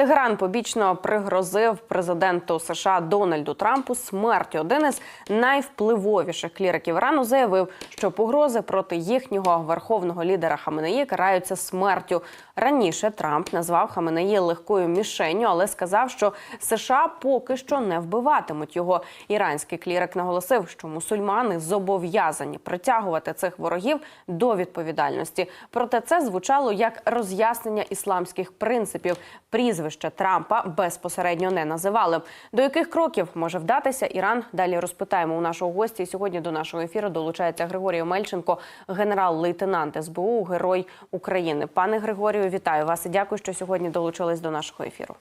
Тегеран побічно пригрозив президенту США Дональду Трампу смертю. Один із найвпливовіших кліриків Ірану заявив, що погрози проти їхнього верховного лідера Хаменеї караються смертю. Раніше Трамп назвав Хаменеї легкою мішенню, але сказав, що США поки що не вбиватимуть його. Іранський клірик наголосив, що мусульмани зобов'язані притягувати цих ворогів до відповідальності. Проте це звучало як роз'яснення ісламських принципів. Прізвище Трампа безпосередньо не називали. До яких кроків може вдатися Іран? Далі розпитаємо у нашого гості. Сьогодні до нашого ефіру долучається Григорій Мельченко, генерал-лейтенант СБУ, герой України. Пане Григорію, вітаю вас і дякую, що сьогодні долучились до нашого ефіру.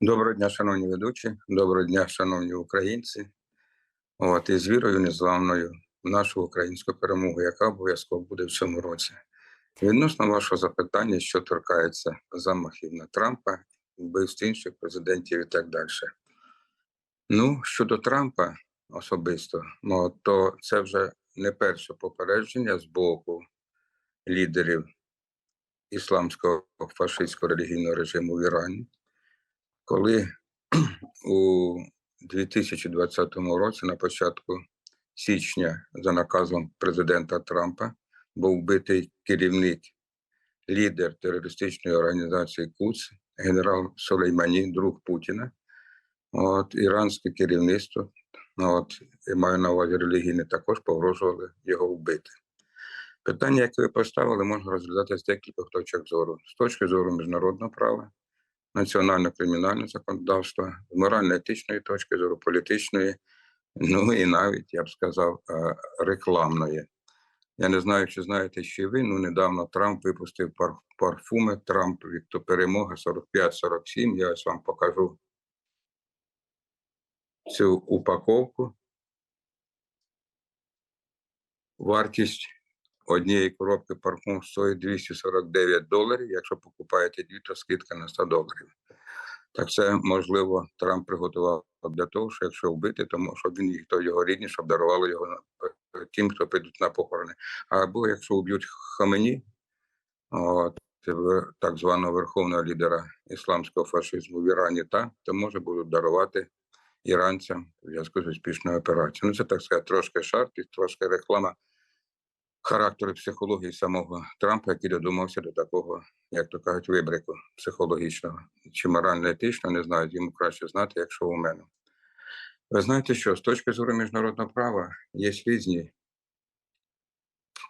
Доброго дня, шановні ведучі, доброго дня, шановні українці. От і з вірою незламною в нашу українську перемогу, яка обов'язково буде в цьому році. Відносно вашого запитання, що торкається замахів на Трампа, вбивств інших президентів і так далі. Ну, щодо Трампа особисто, ну, то це вже не перше попередження з боку лідерів ісламського фашистського релігійного режиму в Ірані коли у 2020 році, на початку січня, за наказом президента Трампа, був вбитий керівник, лідер терористичної організації КУЦ, генерал Сулеймані, друг Путіна. От, іранське керівництво, от, я маю на увазі релігійне, також погрожували його вбити. Питання, яке ви поставили, можна розглядати з декількох точок зору. З точки зору міжнародного права, національно-кримінальне законодавство, з морально-етичної точки зору, політичної, ну і навіть, я б сказав, е, рекламної. Я не знаю, чи знаєте, чи ви, ну недавно Трамп випустив парфуми Трамп від до перемоги 45-47. Я ось вам покажу цю упаковку. Вартість однієї коробки парфум стоїть 249 доларів. Якщо покупаєте дві, то скидка на 100 доларів. Так це можливо Трамп приготував для того, що якщо вбити, то щоб він їх то його рідні, щоб дарували його на- тим, хто підуть на похорони. Або якщо вб'ють Хамені, от, так званого верховного лідера ісламського фашизму в Ірані, та, то може будуть дарувати іранцям в зв'язку з успішною операцією. Ну, це так сказати, трошки жарт і трошки реклама характеру психології самого Трампа, який додумався до такого, як то кажуть, вибрику психологічного чи морально-етичного, не знаю, йому краще знати, якщо у мене. Ви знаєте що, з точки зору міжнародного права є різні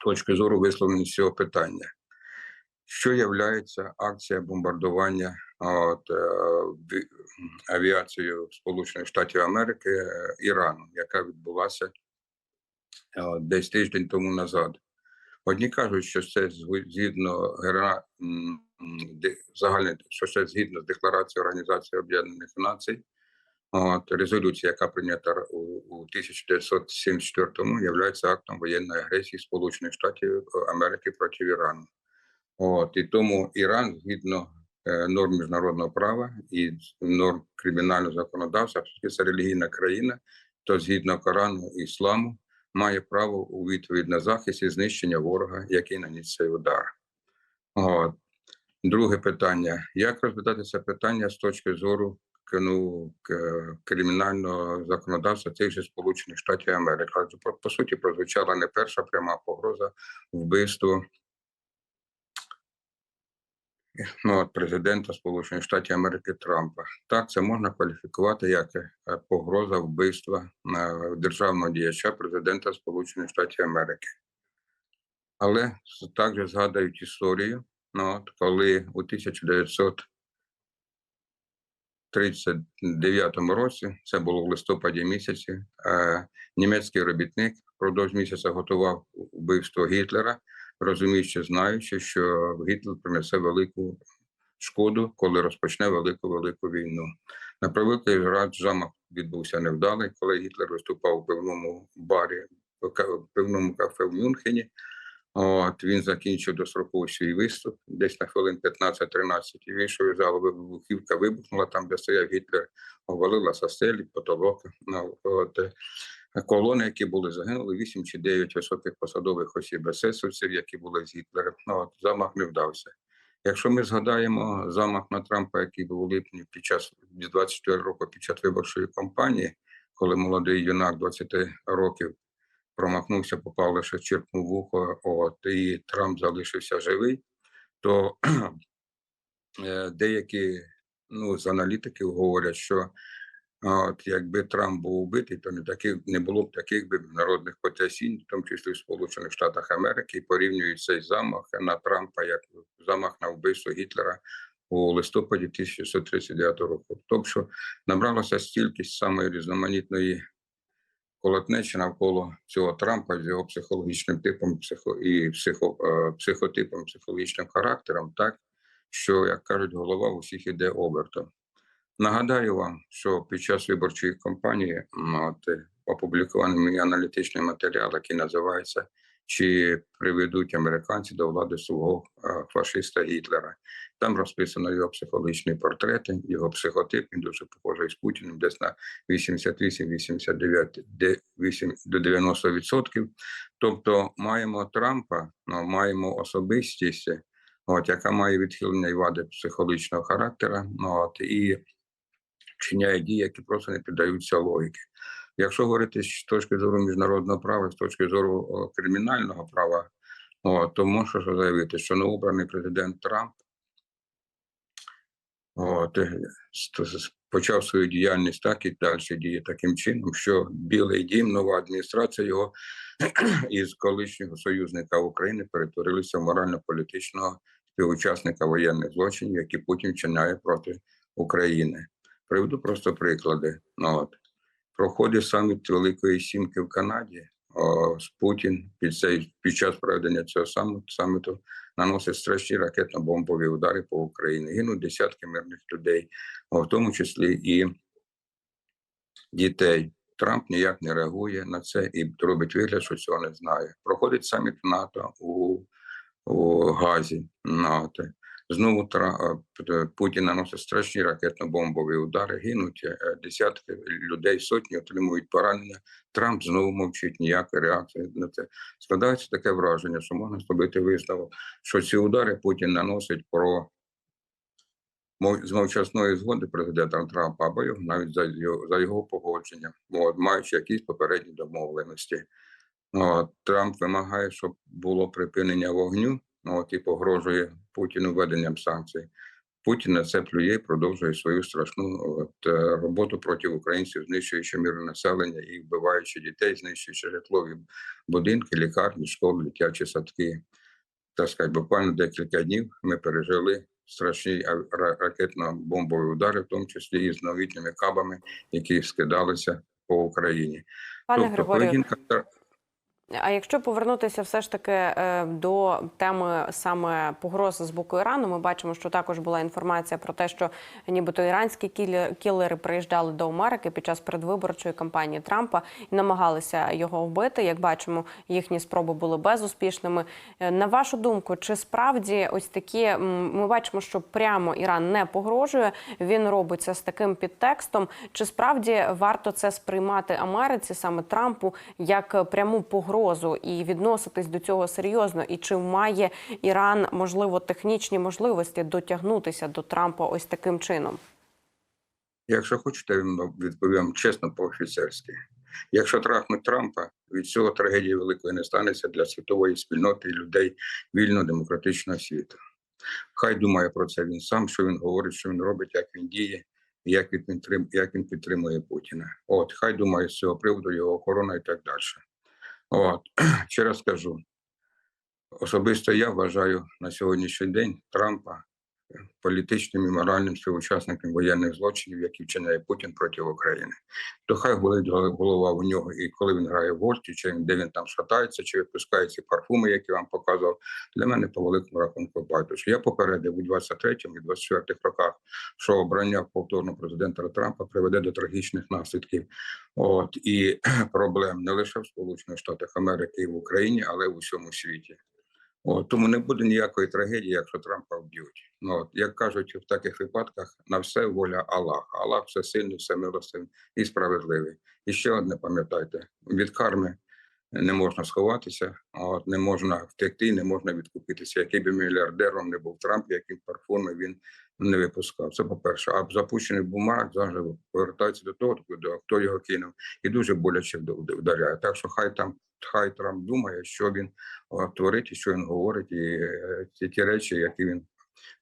точки зору висловлення цього питання. Що є акція бомбардування от, е, авіацією Сполучених Штатів Америки е, Ірану, яка відбулася десь тиждень тому назад. Одні кажуть, що це згідно загальне, що це згідно з декларацією Організації Об'єднаних Націй. От, резолюція, яка прийнята у, у 1974-му, є актом воєнної агресії Сполучених Штатів Америки проти Ірану. От, і тому Іран, згідно е, норм міжнародного права і норм кримінального законодавства, це релігійна країна, то згідно Корану ісламу має право у відповідь на захист і знищення ворога, який наніс цей удар. От. Друге питання: як розглядати це питання з точки зору ну, кримінального законодавства тих же Сполучених Штатів Америки? По, суті прозвучала не перша пряма погроза вбивство ну, президента Сполучених Штатів Америки Трампа. Так, це можна кваліфікувати як е, погроза вбивства е, державного діяча президента Сполучених Штатів Америки. Але також згадають історію, ну, от, коли у 1939 році, це було в листопаді місяці, е, німецький робітник впродовж місяця готував вбивство Гітлера, розуміючи, знаючи, що Гітлер принесе велику шкоду, коли розпочне велику велику війну. На превеликий рад замах відбувся невдалий, коли Гітлер виступав у пивному барі, в пивному кафе в Мюнхені. От він закінчив достроковий свій виступ десь на хвилин 15-13 і вийшов із залу, вибухівка вибухнула там, де стояв Гітлер, обвалилася стелі, потолок. Ну, от, колони, які були загинули, 8 чи 9 високих посадових осіб есесовців, які були з Гітлером. Ну, от, замах не вдався. Якщо ми згадаємо замах на Трампа, який був у липні під час 24 року під час виборчої кампанії, коли молодий юнак 20 років промахнувся, попав лише черпнув вухо, от і Трамп залишився живий, то е, деякі ну, з аналітиків говорять, що от якби Трамп був убитий, то не таких не було б таких би народних потрясінь, в тому числі в Сполучених Штатах Америки, і порівнюють цей замах на Трампа як замах на вбивство Гітлера у листопаді 1939 року. Тобто набралося стільки самої різноманітної колотнечі навколо цього Трампа з його психологічним типом психо, і психо, е, психотипом, психологічним характером, так що, як кажуть, голова у всіх іде обертом. Нагадаю вам, що під час виборчої кампанії от, е, опублікований мій аналітичний матеріал, який називається Чи приведуть американці до влади свого е, фашиста Гітлера. Там розписано його психологічні портрети, його психотип, він дуже похожий з Путіним, десь на 88-89 де 8 до 90%. Тобто маємо Трампа, ну, маємо особистість, от, яка має відхилення і вади психологічного характера, ну, от, і вчиняє дії, які просто не піддаються логіки. Якщо говорити з точки зору міжнародного права, з точки зору кримінального права, то можу заявити, що новообраний президент Трамп от, почав свою діяльність так і далі діє таким чином, що Білий Дім, нова адміністрація його із колишнього союзника України перетворилися в морально-політичного співучасника воєнних злочинів, які Путін вчиняє проти України. Приведу просто приклади. Ну, от. Проходить саміт Великої Сімки в Канаді. О, Путін під, цей, під час проведення цього саміту, наносить страшні ракетно-бомбові удари по Україні. Гинуть десятки мирних людей, в тому числі і дітей. Трамп ніяк не реагує на це і робить вигляд, що цього не знає. Проходить саміт НАТО у, у Газі НАТО. Знову Тра- е, Путін наносить страшні ракетно-бомбові удари, гинуть е, десятки людей, сотні отримують поранення. Трамп знову мовчить, ніякої реакції на це. Складається таке враження, що можна зробити висновок, що ці удари Путін наносить про з мовчасної згоди президента Трампа або його навіть за його, за його погодженням, от, маючи якісь попередні домовленості. Трамп вимагає, щоб було припинення вогню, от, і погрожує Путіну введенням санкцій. Путін на це плює і продовжує свою страшну от, е, роботу проти українців, знищуючи мирне населення і вбиваючи дітей, знищуючи житлові будинки, лікарні, школи, дитячі садки. Так сказати, буквально декілька днів ми пережили страшні ракетно-бомбові удари, в тому числі і з новітніми кабами, які скидалися по Україні. Пане тобто Григорію, А якщо повернутися все ж таки е, до теми саме погроз з боку Ірану, ми бачимо, що також була інформація про те, що нібито іранські кілери приїжджали до Америки під час передвиборчої кампанії Трампа і намагалися його вбити. Як бачимо, їхні спроби були безуспішними. Е, На вашу думку, чи справді ось такі ми бачимо, що прямо Іран не погрожує, він робить це з таким підтекстом. Чи справді варто це сприймати Америці, саме Трампу, як пряму погрозу і відноситись до цього серйозно? І чи має Іран можливо технічні можливості дотягнутися до Трампа ось таким чином? Якщо хочете, відповім чесно по-офіцерськи. Якщо трахнуть Трампа, від цього трагедії великої не станеться для світової спільноти і людей вільно демократичного світу. Хай думає про це він сам, що він говорить, що він робить, як він діє, як він підтримує, як він підтримує Путіна. От, хай думає з цього приводу його охорона і так далі. От, ще раз скажу. особисто я вважаю на сьогоднішній день Трампа політичним і моральним співучасником воєнних злочинів, які вчиняє Путін проти України. То хай болить гол- голова у нього, і коли він грає в гольфі, чи де він там шатається, чи випускає ці парфуми, які вам показував. Для мене по великому рахунку байдуже. Я попередив у 23-му і 24-х роках, що обрання повторно президента Трампа приведе до трагічних наслідків. От і проблем не лише в Сполучених Штатах Америки і в Україні, але й в усьому світі. От, тому не буде ніякої трагедії, якщо Трампа вб'ють. Ну, от, як кажуть в таких випадках, на все воля Аллаха. Аллах все сильний, все милостивий і справедливий. І ще одне пам'ятайте: від карми не можна сховатися, от не можна втекти, не можна відкупитися. Який би мільярдером не був Трамп, яким парфуми він не випускав. Це по-перше. А запущений бумаг завжди повертається до того, хто його кинув, і дуже боляче вдаряє. Так що хай там хай Трамп думає, що він творить і що він говорить, і е, ті, ті речі, які він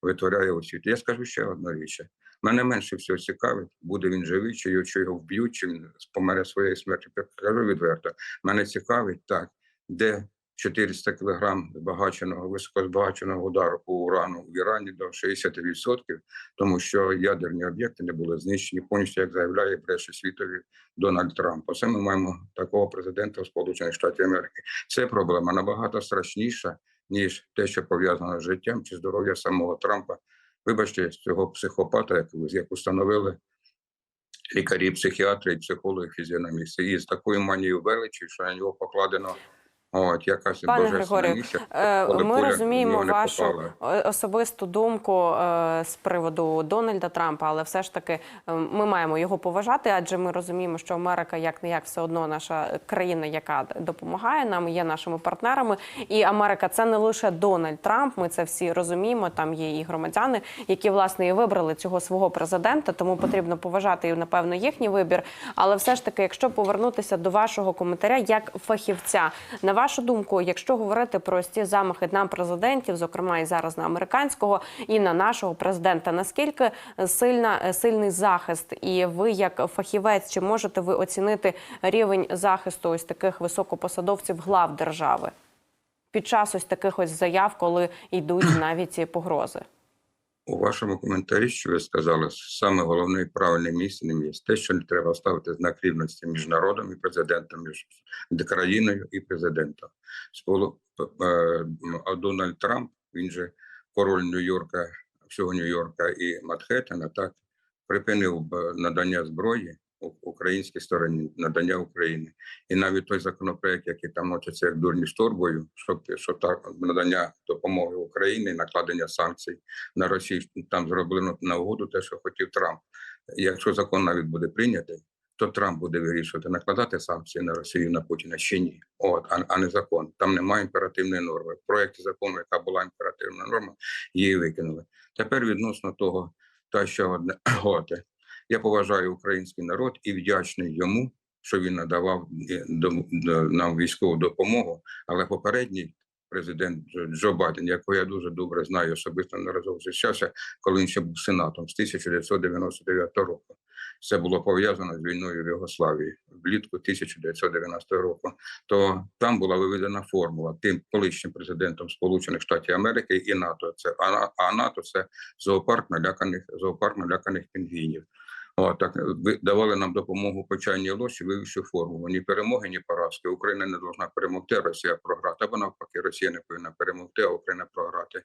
витворяє у світі. Я скажу ще одну річ. Мене менше всього цікавить, буде він живий, чи чи його вб'ють, чи він помере своєю смертю. Кажу відверто. Мене цікавить так, де 400 кілограм збагаченого, високозбагаченого удару по урану в Ірані до 60%, тому що ядерні об'єкти не були знищені повністю, як заявляє бреше світові Дональд Трамп. Оце ми маємо такого президента Сполучених Штатів Америки. Це проблема набагато страшніша, ніж те, що пов'язано з життям чи здоров'ям самого Трампа. Вибачте, цього психопата, як, як установили лікарі, психіатри психологи, фізіономісти, і з такою манією величі, що на нього покладено от якась Пане Григорію, місія. Е, Ми розуміємо вашу особисту думку е, з приводу Дональда Трампа, але все ж таки е, ми маємо його поважати, адже ми розуміємо, що Америка як не як все одно наша країна, яка допомагає нам, є нашими партнерами. І Америка це не лише Дональд Трамп. Ми це всі розуміємо. Там є і громадяни, які власне і вибрали цього свого президента. Тому потрібно поважати і напевно їхній вибір. Але все ж таки, якщо повернутися до вашого коментаря, як фахівця, на вашу думку, якщо говорити про ці замахи на президентів, зокрема і зараз на американського і на нашого президента, наскільки сильна сильний захист, і ви, як фахівець, чи можете ви оцінити рівень захисту ось таких високопосадовців глав держави під час ось таких ось заяв, коли йдуть навіть ці погрози? У вашому коментарі, що ви сказали, саме головне і правильне місце є те, що не треба ставити знак рівності між народом і президентом, між країною і президентом. Е, А Дональд Трамп, він же король Нью-Йорка, всього Нью-Йорка і Манхеттена, так припинив надання зброї українській стороні, надання України. І навіть той законопроект, який там носиться як дурні шторбою, щоб, щоб так надання допомоги Україні, накладення санкцій на Росію, там зроблено на угоду те, що хотів Трамп. Якщо закон навіть буде прийнятий, то Трамп буде вирішувати накладати санкції на Росію на Путіна чи ні. От, а, а не закон. Там немає імперативної норми. В проєкті закону, яка була імперативна норма, її викинули. Тепер відносно того, та що одне от, я поважаю український народ і вдячний йому, що він надавав е, нам військову допомогу. Але попередній президент Джо- Байден, якого я дуже добре знаю, особисто неразово зустрічався, коли він ще був сенатом з 1999 року. Це було пов'язано з війною в Югославії влітку 1990 року. То там була виведена формула тим колишнім президентом Сполучених Штатів Америки і НАТО. Це а НАТО це зоопарк наляканих зоопарк наляканих пінгвінів. О, так ви давали нам допомогу по чайній ложці, вивівши формулу. Ні перемоги, ні поразки. Україна не повинна перемогти, Росія програти. Або навпаки, Росія не повинна перемогти, а Україна програти.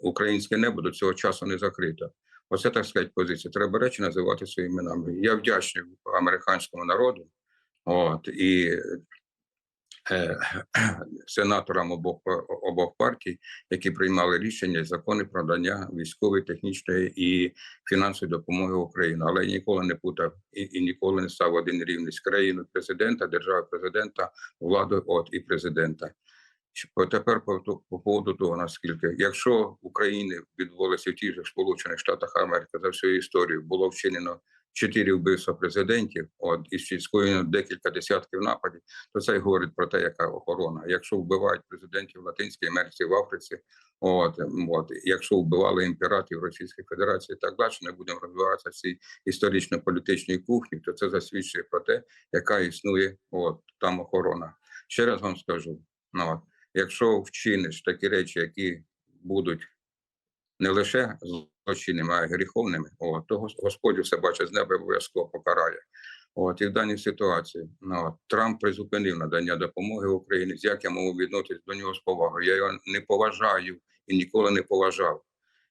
Українське небо до цього часу не закрито. Оце так сказати позиція. Треба речі називати своїми іменами. Я вдячний американському народу. От і е, сенаторам обох обох партій, які приймали рішення і закони про надання військової, технічної і фінансової допомоги Україні. Але я ніколи не путав і, і ніколи не став один рівний з країною президента, держави президента, владою от і президента. Тепер по, по поводу того, наскільки, якщо в Україні відбулося в тих же Сполучених Штатах Америки за всю історію було вчинено чотири вбивства президентів, от і скоєно декілька десятків нападів, то це й говорить про те, яка охорона. Якщо вбивають президентів в Латинській Америці, в Африці, от, от якщо вбивали імператорів Російської Федерації, так далі, не будемо розвиватися в цій історично-політичній кухні, то це засвідчує про те, яка існує от там охорона. Ще раз вам скажу: ну, от, якщо вчиниш такі речі, які будуть не лише злочинними, а й гріховними, от, то Господь все бачить з неба і обов'язково покарає. От і в даній ситуації ну, от, Трамп призупинив надання допомоги Україні, з як я можу відноситись до нього з повагою. Я його не поважаю і ніколи не поважав.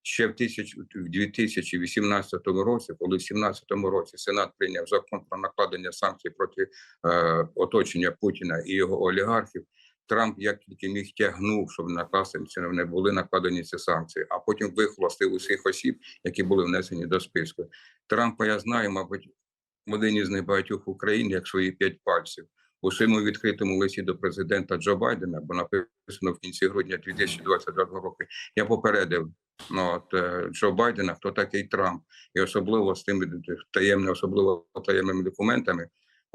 Ще в, тисяч, в 2018 році, коли в 2017 році Сенат прийняв закон про накладення санкцій проти е, оточення Путіна і його олігархів, Трамп як тільки міг тягнув, щоб накласти не були накладені ці санкції, а потім вихолостив усіх осіб, які були внесені до списку. Трампа я знаю, мабуть, один із найбагатьох в Україні, як свої п'ять пальців. у своєму відкритому листі до президента Джо Байдена, бо написано в кінці грудня 2022 року, я попередив ну, от, е, Джо Байдена, хто такий Трамп, і особливо з тими таємними, особливо таємними документами,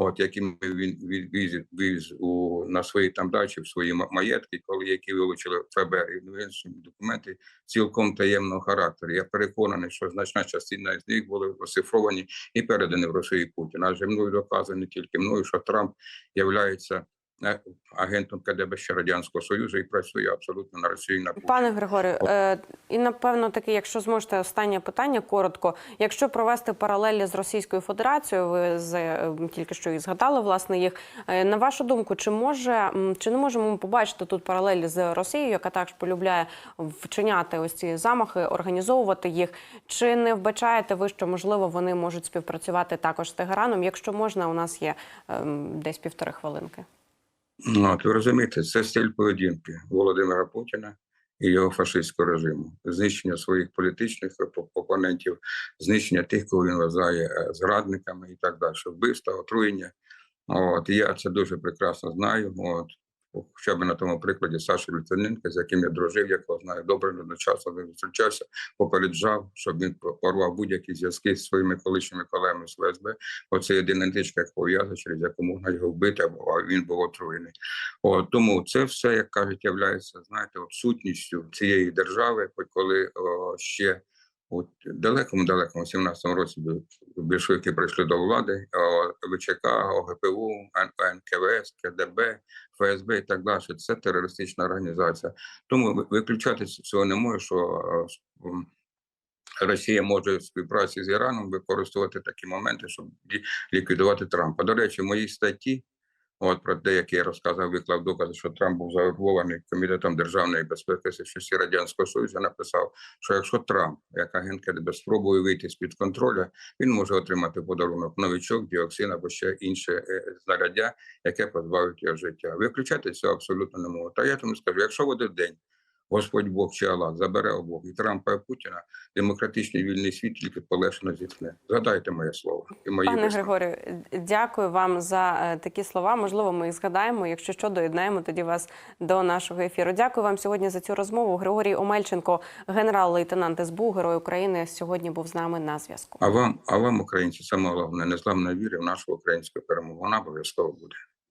от які він вивіз, віз, віз у на свої там дачі, в свої маєтки, коли які вилучили ФБР і інші документи цілком таємного характеру. Я переконаний, що значна частина з них були осифровані і передані в Росію Путіна. Адже мною доказано не тільки мною, що Трамп являється агентом КДБ ще радянського союзу і працює абсолютно на Росію на Путіна. Пане Григорію, е, і напевно таки, якщо зможете останнє питання коротко, якщо провести паралелі з Російською Федерацією, ви з е, тільки що і згадали власне їх. е, На вашу думку, чи може чи не можемо ми побачити тут паралелі з Росією, яка також полюбляє вчиняти ось ці замахи, організовувати їх? Чи не вбачаєте ви, що можливо вони можуть співпрацювати також з Тегераном? Якщо можна, у нас є ем, десь півтори хвилинки. Ну, от ви розумієте, це стиль поведінки Володимира Путіна і його фашистського режиму, знищення своїх політичних опонентів, знищення тих, кого він вважає е, зрадниками і так далі, вбивства, отруєння. От я це дуже прекрасно знаю. От хоча б на тому прикладі Саші Литвиненка, з яким я дружив, якого знаю добре, одночасно не зустрічався, попереджав, щоб він порвав будь-які зв'язки з своїми колишніми колегами з ФСБ. Оце єдина яка пов'язана, через яку можна його вбити, а він був отруєний. От, тому це все, як кажуть, являється, знаєте, от сутністю цієї держави, коли о, ще у далекому далекому 17-му році більшовики прийшли до влади, ВЧК, ОГПУ, НКВС, КДБ, ФСБ і так далі. Це терористична організація. Тому ви- виключати цього не може, що е, Росія може в співпраці з Іраном використовувати такі моменти, щоб ліквідувати Трампа. До речі, в моїй статті, от про те, як я розказав, виклав докази, що Трамп був завербований комітетом державної безпеки з часів Радянського Союзу, написав, що якщо Трамп, як агент КДБ, спробує вийти з під контролю, він може отримати подарунок новичок, діоксин або ще інше е, знаряддя, яке позбавить його життя. Виключати цього абсолютно не можу. Та я тому скажу, якщо в один день Господь Бог чи Аллах забере обох і Трампа і Путіна, демократичний вільний світ тільки полегшено зіткне. Згадайте моє слово і мої Пане висновки. Григорію, дякую вам за е, такі слова. Можливо, ми їх згадаємо. Якщо що, доєднаємо тоді вас до нашого ефіру. Дякую вам сьогодні за цю розмову. Григорій Омельченко, генерал-лейтенант СБУ, Герой України, сьогодні був з нами на зв'язку. А вам, а вам, українці, саме головне, незламна віри в нашу українську перемогу. Вона обов'язково буде.